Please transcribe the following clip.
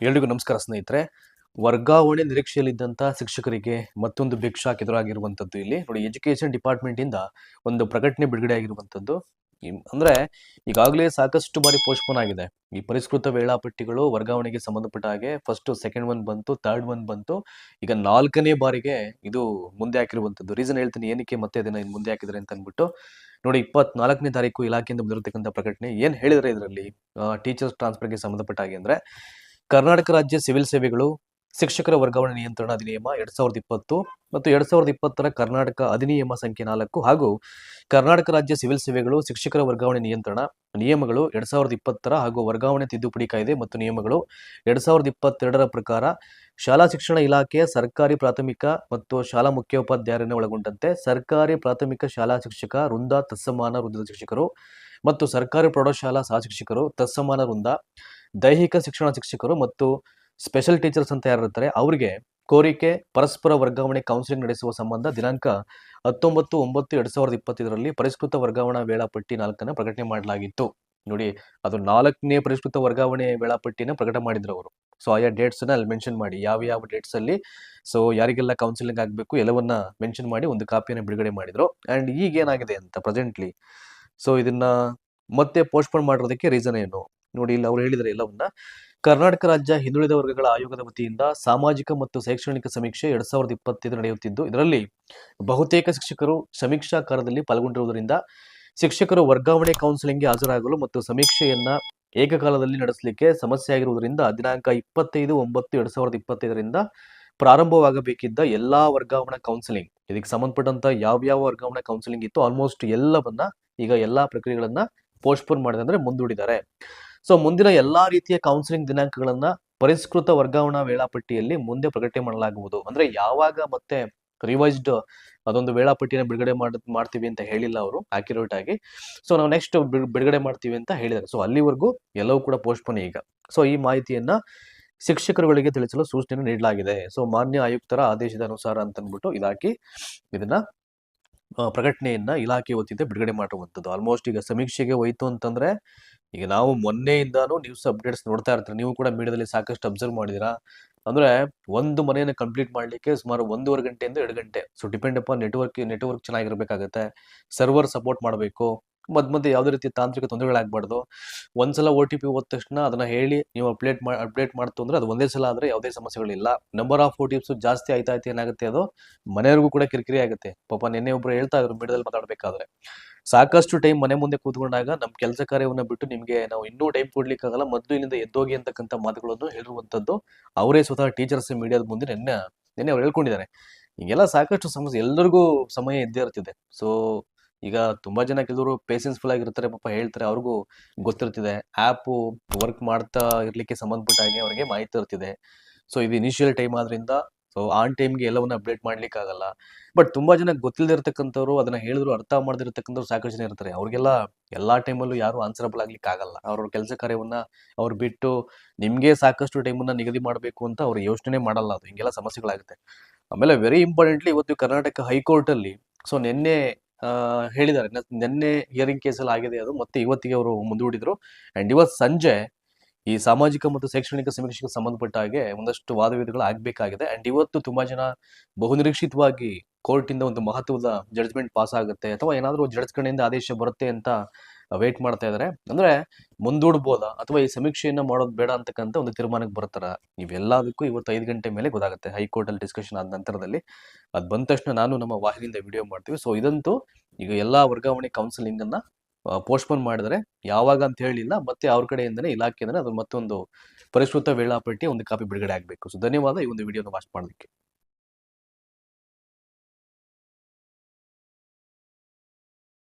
ಎಲ್ರಿಗೂ ನಮಸ್ಕಾರ ಸ್ನೇಹಿತರೆ. ವರ್ಗಾವಣೆ ನಿರೀಕ್ಷೆಯಲ್ಲಿದ್ದಂಥ ಶಿಕ್ಷಕರಿಗೆ ಮತ್ತೊಂದು ಭಿಕ್ಷಾಕ್ ಎದುರಾಗಿರುವಂಥದ್ದು ಇಲ್ಲಿ. ನೋಡಿ ಎಜುಕೇಶನ್ ಡಿಪಾರ್ಟ್ಮೆಂಟ್ ಇಂದ ಒಂದು ಪ್ರಕಟಣೆ ಬಿಡುಗಡೆ ಆಗಿರುವಂಥದ್ದು ಅಂದ್ರೆ ಈಗಾಗಲೇ ಸಾಕಷ್ಟು ಬಾರಿ ಪೋಸ್ಟ್ಪೋನ್ ಆಗಿದೆ. ಈ ಪರಿಷ್ಕೃತ ವೇಳಾಪಟ್ಟಿಗಳು ವರ್ಗಾವಣೆಗೆ ಸಂಬಂಧಪಟ್ಟ ಹಾಗೆ ಫಸ್ಟ್ ಸೆಕೆಂಡ್ ಒನ್ ಬಂತು ಥರ್ಡ್ ಒನ್ ಬಂತು. ಈಗ ನಾಲ್ಕನೇ ಬಾರಿಗೆ ಇದು ಮುಂದೆ ಹಾಕಿರುವಂಥದ್ದು ರೀಸನ್ ಹೇಳ್ತೀನಿ, ಏನಕ್ಕೆ ಮತ್ತೆ ಅದನ್ನ ಮುಂದೆ ಹಾಕಿದ್ರೆ ಅಂತ ಅಂದ್ಬಿಟ್ಟು. ನೋಡಿ, ಇಪ್ಪತ್ನಾಲ್ಕನೇ ತಾರೀಕು ಇಲಾಖೆಯಿಂದ ಬಂದಿರತಕ್ಕಂಥ ಪ್ರಕಟಣೆ. ಏನು ಹೇಳಿದ್ರೆ ಇದರಲ್ಲಿ ಟೀಚರ್ಸ್ ಟ್ರಾನ್ಸ್ಫರ್ಗೆ ಸಂಬಂಧಪಟ್ಟ ಹಾಗೆ ಅಂದ್ರೆ ಕರ್ನಾಟಕ ರಾಜ್ಯ ಸಿವಿಲ್ ಸೇವೆಗಳು ಶಿಕ್ಷಕರ ವರ್ಗಾವಣೆ ನಿಯಂತ್ರಣ ಅಧಿನಿಯಮ ಎರಡ್ ಸಾವಿರದ ಇಪ್ಪತ್ತು ಮತ್ತು ಎರಡ್ ಸಾವಿರದ ಇಪ್ಪತ್ತರ ಕರ್ನಾಟಕ ಅಧಿನಿಯಮ ಸಂಖ್ಯೆ ನಾಲ್ಕು ಹಾಗೂ ಕರ್ನಾಟಕ ರಾಜ್ಯ ಸಿವಿಲ್ ಸೇವೆಗಳು ಶಿಕ್ಷಕರ ವರ್ಗಾವಣೆ ನಿಯಂತ್ರಣ ನಿಯಮಗಳು ಎರಡ್ ಸಾವಿರದ ಇಪ್ಪತ್ತರ ಹಾಗೂ ವರ್ಗಾವಣೆ ತಿದ್ದುಪಡಿ ಕಾಯ್ದೆ ಮತ್ತು ನಿಯಮಗಳು ಎರಡ್ ಸಾವಿರದ ಇಪ್ಪತ್ತೆರಡರ ಪ್ರಕಾರ ಶಾಲಾ ಶಿಕ್ಷಣ ಇಲಾಖೆಯ ಸರ್ಕಾರಿ ಪ್ರಾಥಮಿಕ ಮತ್ತು ಶಾಲಾ ಮುಖ್ಯೋಪಾಧ್ಯಾಯರನ್ನು ಒಳಗೊಂಡಂತೆ ಸರ್ಕಾರಿ ಪ್ರಾಥಮಿಕ ಶಾಲಾ ಶಿಕ್ಷಕ ವೃಂದ ತತ್ಸಮಾನ ವೃಂದದ ಶಿಕ್ಷಕರು ಮತ್ತು ಸರ್ಕಾರಿ ಪ್ರೌಢಶಾಲಾ ಸಹ ಶಿಕ್ಷಕರು ತತ್ಸಮಾನ ವೃಂದ ದೈಹಿಕ ಶಿಕ್ಷಣ ಶಿಕ್ಷಕರು ಮತ್ತು ಸ್ಪೆಷಲ್ ಟೀಚರ್ಸ್ ಅಂತ ಯಾರಿರ್ತಾರೆ ಅವರಿಗೆ ಕೋರಿಕೆ ಪರಸ್ಪರ ವರ್ಗಾವಣೆ ಕೌನ್ಸಿಲಿಂಗ್ ನಡೆಸುವ ಸಂಬಂಧ ದಿನಾಂಕ ಹತ್ತೊಂಬತ್ತು, ಒಂಬತ್ತು, ಎರಡ್ ಸಾವಿರದ ಇಪ್ಪತ್ತೈದರಲ್ಲಿ ಪರಿಷ್ಕೃತ ವರ್ಗಾವಣಾ ವೇಳಾಪಟ್ಟಿ ನಾಲ್ಕನ್ನು ಪ್ರಕಟಣೆ ಮಾಡಲಾಗಿತ್ತು. ನೋಡಿ, ಅದು ನಾಲ್ಕನೇ ಪರಿಷ್ಕೃತ ವರ್ಗಾವಣೆ ವೇಳಾಪಟ್ಟಿನ ಪ್ರಕಟ ಮಾಡಿದ್ರು ಅವರು. ಸೊ ಆಯಾ ಡೇಟ್ಸ್ ಅನ್ನ ಅಲ್ಲಿ ಮೆನ್ಷನ್ ಮಾಡಿ, ಯಾವ ಯಾವ ಡೇಟ್ಸ್ ಅಲ್ಲಿ ಸೊ ಯಾರಿಗೆಲ್ಲ ಕೌನ್ಸಿಲಿಂಗ್ ಆಗಬೇಕು ಎಲ್ಲವನ್ನ ಮೆನ್ಷನ್ ಮಾಡಿ, ಒಂದು ಕಾಪಿಯನ್ನು ಬಿಡುಗಡೆ ಮಾಡಿದ್ರು. ಅಂಡ್ ಈಗ ಏನಾಗಿದೆ ಅಂತ ಪ್ರೆಸೆಂಟ್ಲಿ ಸೊ ಇದನ್ನ ಮತ್ತೆ ಪೋಸ್ಟ್ಪೋನ್ ಮಾಡಿರೋದಕ್ಕೆ ರೀಸನ್ ಏನು? ನೋಡಿ ಇಲ್ಲಿ ಅವ್ರು ಹೇಳಿದರೆ ಎಲ್ಲವನ್ನ. ಕರ್ನಾಟಕ ರಾಜ್ಯ ಹಿಂದುಳಿದ ವರ್ಗಗಳ ಆಯೋಗದ ವತಿಯಿಂದ ಸಾಮಾಜಿಕ ಮತ್ತು ಶೈಕ್ಷಣಿಕ ಸಮೀಕ್ಷೆ ಎರಡ್ ಸಾವಿರದ ಇಪ್ಪತ್ತೈದು ನಡೆಯುತ್ತಿದ್ದು, ಇದರಲ್ಲಿ ಬಹುತೇಕ ಶಿಕ್ಷಕರು ಸಮೀಕ್ಷಾ ಕಾರ್ಯದಲ್ಲಿ ಪಾಲ್ಗೊಂಡಿರುವುದರಿಂದ ಶಿಕ್ಷಕರು ವರ್ಗಾವಣೆ ಕೌನ್ಸಿಲಿಂಗ್ಗೆ ಹಾಜರಾಗಲು ಮತ್ತು ಸಮೀಕ್ಷೆಯನ್ನ ಏಕಕಾಲದಲ್ಲಿ ನಡೆಸಲಿಕ್ಕೆ ಸಮಸ್ಯೆ ಆಗಿರುವುದರಿಂದ ದಿನಾಂಕ ಇಪ್ಪತ್ತೈದು ಒಂಬತ್ತು ಎರಡ್ ಸಾವಿರದ ಇಪ್ಪತ್ತೈದರಿಂದ ಪ್ರಾರಂಭವಾಗಬೇಕಿದ್ದ ಎಲ್ಲಾ ವರ್ಗಾವಣಾ ಕೌನ್ಸಿಲಿಂಗ್ ಇದಕ್ಕೆ ಸಂಬಂಧಪಟ್ಟಂತ ಯಾವ್ಯಾವ ವರ್ಗಾವಣಾ ಕೌನ್ಸಿಲಿಂಗ್ ಇತ್ತು ಆಲ್ಮೋಸ್ಟ್ ಎಲ್ಲವನ್ನ ಈಗ ಎಲ್ಲಾ ಪ್ರಕ್ರಿಯೆಗಳನ್ನ ಪೋಸ್ಟ್ಪೋನ್ ಮಾಡಿದೆ ಅಂದ್ರೆ ಮುಂದೂಡಿದ್ದಾರೆ. ಸೊ ಮುಂದಿನ ಎಲ್ಲಾ ರೀತಿಯ ಕೌನ್ಸಿಲಿಂಗ್ ದಿನಾಂಕಗಳನ್ನ ಪರಿಷ್ಕೃತ ವರ್ಗಾವಣಾ ವೇಳಾಪಟ್ಟಿಯಲ್ಲಿ ಮುಂದೆ ಪ್ರಕಟಣೆ ಮಾಡಲಾಗುವುದು. ಅಂದ್ರೆ ಯಾವಾಗ ಮತ್ತೆ ರಿವೈಸ್ಡ್ ಅದೊಂದು ವೇಳಾಪಟ್ಟಿನ ಬಿಡುಗಡೆ ಮಾಡ್, ಮಾಡ್ತೀವಿ ಅಂತ ಹೇಳಿಲ್ಲ ಅವರು ಆಕ್ಯುರೇಟ್ ಆಗಿ. ಸೊ ನಾವು ನೆಕ್ಸ್ಟ್ ಬಿಡುಗಡೆ ಮಾಡ್ತೀವಿ ಅಂತ ಹೇಳಿದ್ದಾರೆ ಸೊ ಅಲ್ಲಿವರೆಗೂ ಎಲ್ಲವೂ ಕೂಡ ಪೋಸ್ಟ್ಪೋನ್ ಈಗ. ಸೊ ಈ ಮಾಹಿತಿಯನ್ನ ಶಿಕ್ಷಕರುಗಳಿಗೆ ತಿಳಿಸಲು ಸೂಚನೆ ನೀಡಲಾಗಿದೆ. ಸೊ ಮಾನ್ಯ ಆಯುಕ್ತರ ಆದೇಶದ ಅನುಸಾರ ಅಂತ ಅಂದ್ಬಿಟ್ಟು ಇಲಾಖೆ ಇದನ್ನ ಪ್ರಕಟಣೆಯನ್ನ ಇಲಾಖೆ ವತಿಯಿಂದ ಬಿಡುಗಡೆ ಮಾಡುವಂಥದ್ದು. ಆಲ್ಮೋಸ್ಟ್ ಈಗ ಸಮೀಕ್ಷೆಗೆ ಹೋಯ್ತು ಅಂತಂದ್ರೆ ಈಗ ನಾವು ಮೊನ್ನೆಯಿಂದಾನು ನ್ಯೂಸ್ ಅಪ್ಡೇಟ್ಸ್ ನೋಡ್ತಾ ಇರ್ತೀವಿ. ನೀವು ಕೂಡ ಮೀಡಿಯಾದಲ್ಲಿ ಸಾಕಷ್ಟು ಅಬ್ಸರ್ವ್ ಮಾಡಿದಿರಾ ಅಂದ್ರೆ ಒಂದು ಮನೆಯನ್ನು ಕಂಪ್ಲೀಟ್ ಮಾಡ್ಲಿಕ್ಕೆ ಸುಮಾರು ಒಂದೂವರೆ ಗಂಟೆಯಿಂದ ಎರಡು ಗಂಟೆ. So depend upon network network ಚೆನ್ನಾಗಿರ್ಬೇಕಾಗತ್ತೆ. Server support ಮಾಡಬೇಕು. ಮಧ್ಯ ಮಧ್ಯೆ ಯಾವುದೇ ರೀತಿ ತಾಂತ್ರಿಕ ತೊಂದರೆಗಳಾಗಬಾರ್ದು. ಒಂದ್ಸಲ ಓ ಟಿ ಪಿ ಹೋದ ತಕ್ಷಣ ಅದನ್ನ ಹೇಳಿ ನೀವು ಅಪ್ಡೇಟ್ ಮಾಡಿ ಅಪ್ಡೇಟ್ ಮಾಡ್ತು ಅಂದ್ರೆ ಅದು ಒಂದೇ ಸಲ ಆದ್ರೆ ಯಾವುದೇ ಸಮಸ್ಯೆಗಳಿಲ್ಲ. Number of O T Ps ಜಾಸ್ತಿ ಆಯ್ತಾ ಆಯ್ತು ಏನಾಗುತ್ತೆ ಅದು? ಮನೆಯವ್ರಿಗೂ ಕೂಡ ಕಿರಿಕಿರಿ ಆಗುತ್ತೆ. ಪಾಪ ನಿನ್ನೆ ಒಬ್ರು ಹೇಳ್ತಾ ಇದ್ರು ಮೀಡಿಯಾದಲ್ಲಿ ಮಾತಾಡ್ಬೇಕಾದ್ರೆ. ಸಾಕಷ್ಟು ಟೈಮ್ ಮನೆ ಮುಂದೆ ಕೂತ್ಕೊಂಡಾಗ ನಮ್ಮ ಕೆಲಸ ಕಾರ್ಯವನ್ನ ಬಿಟ್ಟು ನಿಮ್ಗೆ ನಾವು ಇನ್ನೂ ಟೈಮ್ ಕೊಡ್ಲಿಕ್ಕಾಗಲ್ಲ, ಮೊದಲು ಇಲ್ಲಿಂದ ಎದ್ದೋಗಿ ಅಂತಕ್ಕಂಥ ಮಾತುಗಳನ್ನು ಹೇಳಿರುವಂತದ್ದು ಅವರೇ ಸ್ವತಃ ಟೀಚರ್ಸ್ ಮೀಡಿಯಾದ ಮುಂದೆ ನಿನ್ನೆ ನಿನ್ನೆ ಅವ್ರು ಹೇಳ್ಕೊಂಡಿದ್ದಾರೆ. ಈಗೆಲ್ಲ ಸಾಕಷ್ಟು ಸಮಸ್ಯೆ, ಎಲ್ಲರಿಗೂ ಸಮಯ ಇದ್ದೇ ಇರ್ತಿದೆ. ಸೊ ಈಗ ತುಂಬಾ ಜನ ಕೆಲವರು ಪೇಷನ್ಸ್ಫುಲ್ ಆಗಿರ್ತಾರೆ, ಪಾಪ ಹೇಳ್ತಾರೆ, ಅವ್ರಿಗೂ ಗೊತ್ತಿರ್ತಿದೆ. ಆ್ಯಪು ವರ್ಕ್ ಮಾಡ್ತಾ ಇರ್ಲಿಕ್ಕೆ ಸಂಬಂಧಪಟ್ಟ ಹಾಗೆ ಅವರಿಗೆ ಮಾಹಿತಿ ಇರ್ತಿದೆ. ಸೊ ಇದು ಇನಿಷಿಯಲ್ ಟೈಮ್ ಆದ್ರಿಂದ ಸೊ ಆನ್ ಟೈಮ್ಗೆ ಎಲ್ಲವನ್ನ ಅಪ್ಡೇಟ್ ಮಾಡ್ಲಿಕ್ಕೆ ಆಗಲ್ಲ. ಬಟ್ ತುಂಬಾ ಜನ ಗೊತ್ತಿಲ್ಲದೆ ಇರ್ತಕ್ಕಂಥವ್ರು ಅದನ್ನ ಹೇಳಿದ್ರು, ಅರ್ಥ ಮಾಡದಿರ್ತಕ್ಕಂಥವ್ರು ಸಾಕಷ್ಟು ಜನ ಇರ್ತಾರೆ. ಅವ್ರಿಗೆಲ್ಲ ಎಲ್ಲಾ ಟೈಮಲ್ಲೂ ಯಾರು ಆನ್ಸರಬಲ್ ಆಗ್ಲಿಕ್ಕೆ ಆಗಲ್ಲ. ಅವ್ರ ಕೆಲಸ ಕಾರ್ಯವನ್ನ ಅವ್ರು ಬಿಟ್ಟು ನಿಮ್ಗೆ ಸಾಕಷ್ಟು ಟೈಮನ್ನ ನಿಗದಿ ಮಾಡಬೇಕು ಅಂತ ಅವ್ರು ಯೋಚನೆ ಮಾಡಲ್ಲ. ಅದು ಹಿಂಗೆಲ್ಲ ಸಮಸ್ಯೆಗಳಾಗುತ್ತೆ. ಆಮೇಲೆ ವೆರಿ ಇಂಪಾರ್ಟೆಂಟ್ಲಿ ಇವತ್ತು ಕರ್ನಾಟಕ ಹೈಕೋರ್ಟ್ ಅಲ್ಲಿ ಸೊ ನಿನ್ನೆ ಹೇಳಿದ್ದಾರೆ. ನಿನ್ನೆ ಹಿಯರಿಂಗ್ ಕೇಸಲ್ಲಿ ಆಗಿದೆ ಅದು. ಮತ್ತೆ ಇವತ್ತಿಗೆ ಅವರು ಮುಂದೂಡಿದ್ರು. ಅಂಡ್ ಇವತ್ತು ಸಂಜೆ ಈ ಸಾಮಾಜಿಕ ಮತ್ತು ಶೈಕ್ಷಣಿಕ ಸಮೀಕ್ಷೆಗೆ ಸಂಬಂಧಪಟ್ಟ ಹಾಗೆ ಒಂದಷ್ಟು ವಾದವಿವಾದಗಳು ಆಗಬೇಕಾಗಿದೆ. ಅಂಡ್ ಇವತ್ತು ತುಂಬಾ ಜನ ಬಹುನಿರೀಕ್ಷಿತವಾಗಿ ಕೋರ್ಟಿಂದ ಒಂದು ಮಹತ್ವದ ಜಡ್ಜ್ಮೆಂಟ್ ಪಾಸ್ ಆಗುತ್ತೆ. ಅಥವಾ ಏನಾದರೂ ಜಡ್ಜ್ ಕಡೆಯಿಂದ ಆದೇಶ ಬರುತ್ತೆ ಅಂತ ವೇಟ್ ಮಾಡ್ತಾ ಇದ್ದಾರೆ ಅಂದ್ರೆ ಮುಂದೂಡ್ಬೋದಾ? ಅಥವಾ ಈ ಸಮೀಕ್ಷೆಯನ್ನ ಮಾಡೋದು ಬೇಡ ಅಂತಕ್ಕಂಥ ಒಂದು ತೀರ್ಮಾನಕ್ಕೆ ಬರ್ತಾರ ಇವೆಲ್ಲದಕ್ಕೂ ಇವತ್ತು ಐದು ಗಂಟೆ ಮೇಲೆ ಗೊತ್ತಾಗುತ್ತೆ. ಹೈಕೋರ್ಟ್ ಅಲ್ಲಿ ಡಿಸ್ಕಷನ್ ಆದ ನಂತರದಲ್ಲಿ. ಅದು ಬಂದ ತಕ್ಷಣ ನಾನು ನಮ್ಮ ವಾಹಿನಿಯಿಂದ ವಿಡಿಯೋ ಮಾಡ್ತೀವಿ. ಸೊ ಇದಂತೂ ಈಗ ಎಲ್ಲಾ ವರ್ಗಾವಣೆ ಕೌನ್ಸಿಲಿಂಗ್ ಅನ್ನ ಪೋಸ್ಟ್ಪೋನ್ ಮಾಡಿದರೆ ಯಾವಾಗ ಅಂತ ಹೇಳಿಲ್ಲ. ಮತ್ತೆ ಅವ್ರ ಕಡೆಯಿಂದನೇ ಇಲಾಖೆಯಿಂದ ಅದು ಮತ್ತೊಂದು ಪರಿಷ್ಕೃತ ವೇಳಾಪಟ್ಟಿ ಒಂದು ಕಾಪಿ ಬಿಡುಗಡೆ ಆಗಬೇಕು. ಸೊ ಧನ್ಯವಾದ ಈ ಒಂದು ವಿಡಿಯೋನ ವಾಚ್ ಮಾಡೋದಕ್ಕೆ